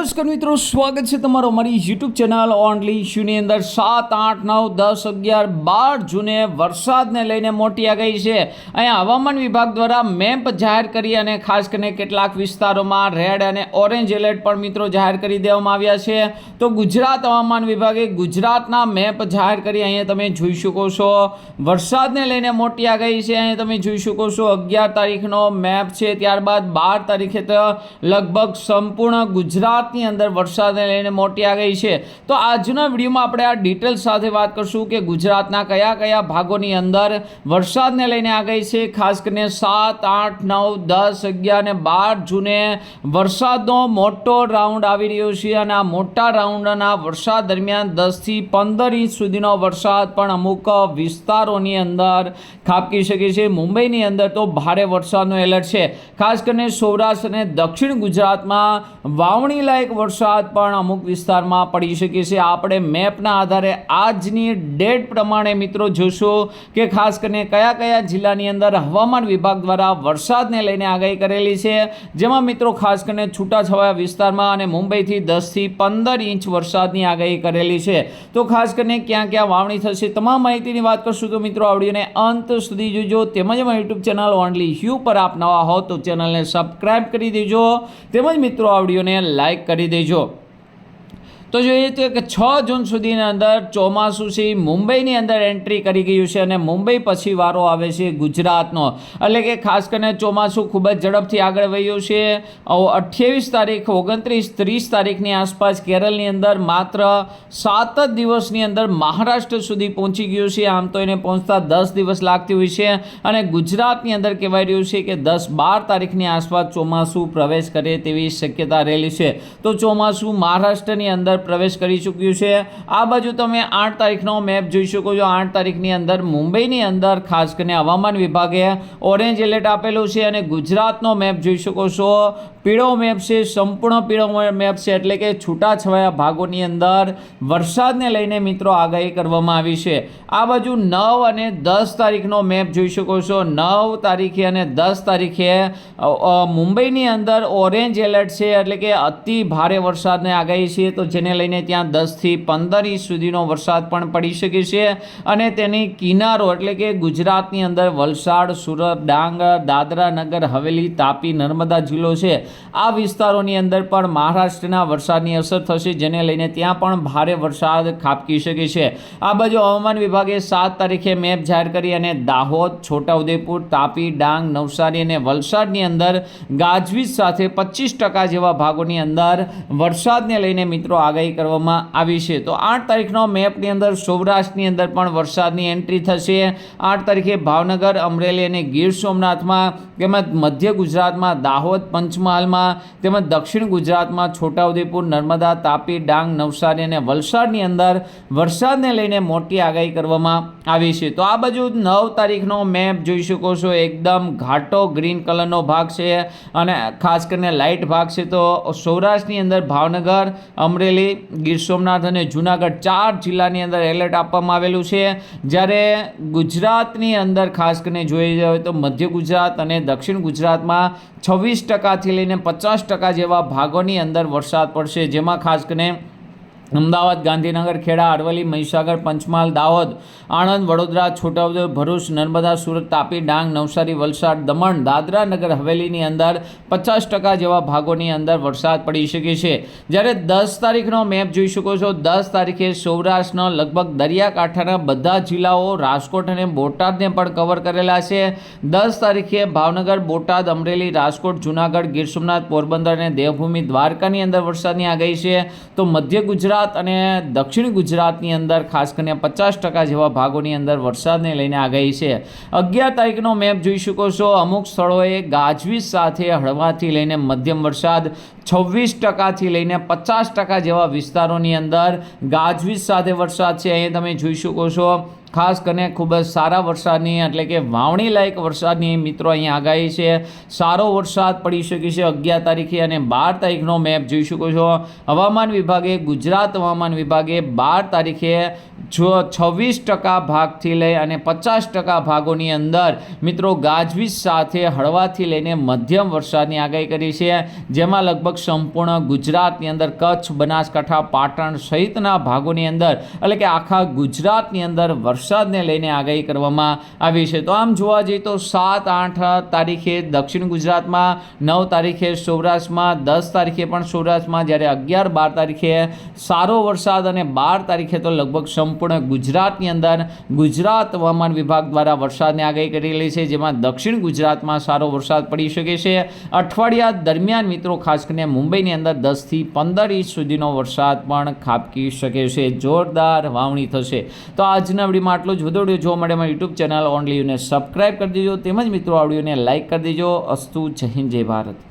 નમસ્કાર મિત્રો. સ્વાગત છે તમારો અમારી યુટ્યુબ ચેનલ ઓનલી ઇશ્યુની અંદર. સાત, આઠ, નવ, દસ, અગિયાર, બાર જૂને વરસાદને લઈને મોટી આગાહી છે. અહીંયા હવામાન વિભાગ દ્વારા મેપ જાહેર કરી અને ખાસ કરીને કેટલાક વિસ્તારોમાં રેડ અને ઓરેન્જ એલર્ટ પણ મિત્રો જાહેર કરી દેવામાં આવ્યા છે. તો ગુજરાત હવામાન વિભાગે ગુજરાતના મેપ જાહેર કરી અહીંયા તમે જોઈ શકો છો. વરસાદને લઈને મોટી આગાહી છે. અહીંયા તમે જોઈ શકો છો અગિયાર તારીખનો મેપ છે. ત્યારબાદ બાર તારીખે તો લગભગ સંપૂર્ણ ગુજરાતની અંદર વરસાદને લઈને મોટી આ ગઈ છે. તો આજના વિડીયોમાં આપણે આ ડિટેલ સાથે વાત કરશું કે ગુજરાતના કયા કયા ભાગોની અંદર વરસાદને લઈને આ ગઈ છે. ખાસ કરીને સાત, આઠ, નવ, દસ, અગિયાર અને બાર જૂને વરસાદનો મોટો રાઉન્ડ આવી રહ્યો છે અને આ મોટા રાઉન્ડના વરસાદ દરમિયાન દસથી પંદર ઇંચ સુધીનો વરસાદ પણ અમુક વિસ્તારોની અંદર ખાબકી શકે છે. મુંબઈની અંદર તો ભારે વરસાદનો એલર્ટ છે. ખાસ કરીને સૌરાષ્ટ્ર અને દક્ષિણ ગુજરાતમાં વાવણી લાયક વરસાદ પણ અમુક વિસ્તારમાં પડી શકે છે. આપણે મેપના આધારે આજની ડેટ પ્રમાણે મિત્રો જોશો કે ખાસ કરીને કયા કયા જિલ્લાની અંદર હવામાન વિભાગ દ્વારા વરસાદને લઈને આગાહી કરેલી છે. જેમાં મિત્રો ખાસ કરીને છૂટાછવાયા વિસ્તારમાં અને મુંબઈથી દસથી પંદર ઇંચ વરસાદની આગાહી કરેલી છે. તો ખાસ કરીને ક્યાં ક્યાં વાવણી થશે તમામ માહિતીની વાત કરશું તો મિત્રો આવડીને અંત સુધી જોજો. તેમજ અમારી યુટ્યુબ ચેનલ ઓનલી હ્યુ પર આપ નવા હો તો ચેનલને સબસ્ક્રાઇબ કરી દેજો. તેમજ મિત્રો આવડીઓને લાઈક કરી દેજો. તો જોઈએ તો કે છ જૂન સુધીની અંદર ચોમાસું છે મુંબઈની અંદર એન્ટ્રી કરી ગયું છે અને મુંબઈ પછી વારો આવે છે ગુજરાતનો. એટલે કે ખાસ કરીને ચોમાસું ખૂબ જ ઝડપથી આગળ વધ્યું છે. અઠ્યાવીસ તારીખ, ઓગણત્રીસ, ત્રીસ તારીખની આસપાસ કેરળની અંદર માત્ર સાત જ દિવસની અંદર મહારાષ્ટ્ર સુધી પહોંચી ગયું છે. આમ તો એને પહોંચતા દસ દિવસ લાગતી હોય છે. અને ગુજરાતની અંદર કહેવાય રહ્યું છે કે દસ બાર તારીખની આસપાસ ચોમાસું પ્રવેશ કરે તેવી શક્યતા રહેલી છે. તો ચોમાસું મહારાષ્ટ્રની અંદર પ્રવેશ કરી ચૂક્યું છે. આ બાજુ તમે આઠ તારીખનો મેપ જોઈ શકો છો. આઠ તારીખની અંદર મુંબઈની અંદર ખાસ કરીને હવામાન વિભાગે ઓરેન્જ એલર્ટ આપેલું છે અને ગુજરાતનો મેપ જોઈ શકો છો. પીળો મેપ છે, સંપૂર્ણ પીળો મેપ છે, એટલે કે છૂટાછવાયા ભાગોની અંદર વરસાદને લઈને મિત્રો આગાહી કરવામાં આવી છે. આ બાજુ નવ અને દસ તારીખનો મેપ જોઈ શકો છો. નવ તારીખે અને દસ તારીખે મુંબઈની અંદર ઓરેન્જ એલર્ટ છે, એટલે કે અતિ ભારે વરસાદને આગાહી છે. તો જેને લઈને ત્યાં દસથી પંદર ઇંચ સુધીનો વરસાદ પણ પડી શકે છે. અને તેની કિનારો, એટલે કે ગુજરાતની અંદર વલસાડ, સુરત, ડાંગ, દાદરા નગર, હવેલી, તાપી, નર્મદા જિલ્લો છે. આ વિસ્તારોની અંદર પણ મહારાષ્ટ્રના વરસાદની અસર થશે, જેને લઈને ત્યાં પણ ભારે વરસાદ ખાબકી શકે છે. આ બાજુ હવામાન વિભાગે સાત તારીખે મેપ જાહેર કરી અને દાહોદ, છોટાઉદેપુર, તાપી, ડાંગ, નવસારી અને વલસાડની અંદર ગાજવીજ સાથે પચીસ ટકા જેવા ભાગોની અંદર વરસાદને લઈને મિત્રો આગાહી કરવામાં આવી છે. તો આઠ તારીખનો મેપની અંદર સૌરાષ્ટ્રની અંદર પણ વરસાદની એન્ટ્રી થશે. આઠ તારીખે ભાવનગર, અમરેલી અને ગીર સોમનાથમાં તેમજ મધ્ય ગુજરાતમાં દાહોદ પંચમહાલમાં તેમજ દક્ષિણ ગુજરાતમાં છોટાઉદેપુર, નર્મદા, તાપી, ડાંગ, નવસારી અને વલસાડની અંદર વરસાદને લઈને મોટી આગાહી કરવામાં આવી છે. તો આ બાજુ નવ તારીખનો મેપ જોઈ શકો છો. એકદમ ઘાટો ગ્રીન કલરનો ભાગ છે અને ખાસ કરીને લાઇટ ભાગ છે. તો સૌરાષ્ટ્રની અંદર ભાવનગર, અમરેલી, ગીર સોમનાથ અને જૂનાગઢ ચાર જિલ્લાની અંદર એલર્ટ આપવામાં આવેલું છે. જ્યારે ગુજરાતની અંદર ખાસ કરીને જોઈ જાય તો મધ્ય ગુજરાત અને દક્ષિણ ગુજરાતમાં છવ્વીસ ટકાથી લઈને પચાસ ટકા જેવા ભાગોની અંદર વરસાદ પડશે જેમાં ખાસ કરીને અમદાવાદ, ગાંધીનગર, ખેડા, અરવલ્લી, મહીસાગર, પંચમહાલ, દાહોદ, આણંદ, વડોદરા, છોટાઉદેપુર, ભરૂચ, નર્મદા, સુરત, તાપી, ડાંગ, નવસારી, વલસાડ, દમણ, દાદરા નગર હવેલીની અંદર પચાસ ટકા જેવા ભાગોની અંદર વરસાદ પડી શકે છે. જ્યારે દસ તારીખનો મેપ જોઈ શકો છો, દસ તારીખે સૌરાષ્ટ્રના લગભગ દરિયાકાંઠાના બધા જિલ્લાઓ રાજકોટ અને બોટાદને પણ કવર કરેલા છે. દસ તારીખે ભાવનગર, બોટાદ, અમરેલી, રાજકોટ, જુનાગઢ, ગીર સોમનાથ, પોરબંદર અને દેવભૂમિ દ્વારકાની અંદર વરસાદની આગાહી છે. તો મધ્ય ગુજરાત અને દક્ષિણ ગુજરાતની અંદર ખાસ કરીને પચાસ ટકા જેવા ભાગોની અંદર વરસાદને લઈને આગાહી છે. અગિયાર તારીખનો મેપ જોઈ શકો છો. અમુક સ્થળોએ ગાજવીજ સાથે હળવાથી લઈને મધ્યમ વરસાદ, છવ્વીસ ટકાથી લઈને પચાસ ટકા જેવા વિસ્તારોની અંદર ગાજવીજ સાથે વરસાદ છે. અહીંયા તમે જોઈ શકો છો ખાસ કરીને ખૂબ જ સારા વરસાદની, એટલે કે વાવણી લાયક વરસાદની મિત્રો અહીંયા આગાહી છે. સારો વરસાદ પડી શકે છે અગિયાર તારીખે અને બાર તારીખનો મેપ જોઈ શકો છો. હવામાન વિભાગે, ગુજરાત હવામાન વિભાગે બાર તારીખે જો છવ્વીસ ટકા ભાગથી લઈ અને પચાસ ટકા ભાગોની અંદર મિત્રો ગાજવીજ સાથે હળવાથી લઈને મધ્યમ વરસાદની આગાહી કરી છે. જેમાં લગભગ સંપૂર્ણ ગુજરાતની અંદર કચ્છ, બનાસકાંઠા, પાટણ સહિતના ભાગોની અંદર, એટલે કે આખા ગુજરાતની અંદર વરસાદને લઈને આગાહી કરવામાં આવી છે. તો આમ જોવા જઈએ તો સાત, આઠ તારીખે દક્ષિણ ગુજરાતમાં, નવ તારીખે સૌરાષ્ટ્રમાં, દસ તારીખે પણ સૌરાષ્ટ્રમાં, જ્યારે અગિયાર, બાર તારીખે સારો વરસાદ અને બાર તારીખે તો લગભગ સંપૂર્ણ ગુજરાતની અંદર ગુજરાત હવામાન વિભાગ દ્વારા વરસાદની આગાહી કરેલી છે, જેમાં દક્ષિણ ગુજરાતમાં સારો વરસાદ પડી શકે છે. અઠવાડિયા દરમિયાન મિત્રો, ખાસ કરીને મુંબઈની અંદર દસથી પંદર ઇંચ સુધીનો વરસાદ પણ ખાબકી શકે છે. જોરદાર વાવણી થશે. તો આજના વિડીયોમાં આટલું જ વધુ વીડિયો જોવા માટે મારી યુટ્યુબ ચેનલ ઓનલી યુને સબસ્ક્રાઈબ કરી દેજો. તેમજ મિત્રો, આ લાઇક કરી દેજો. અસ્તુ જય હિન્દ, જય ભારત.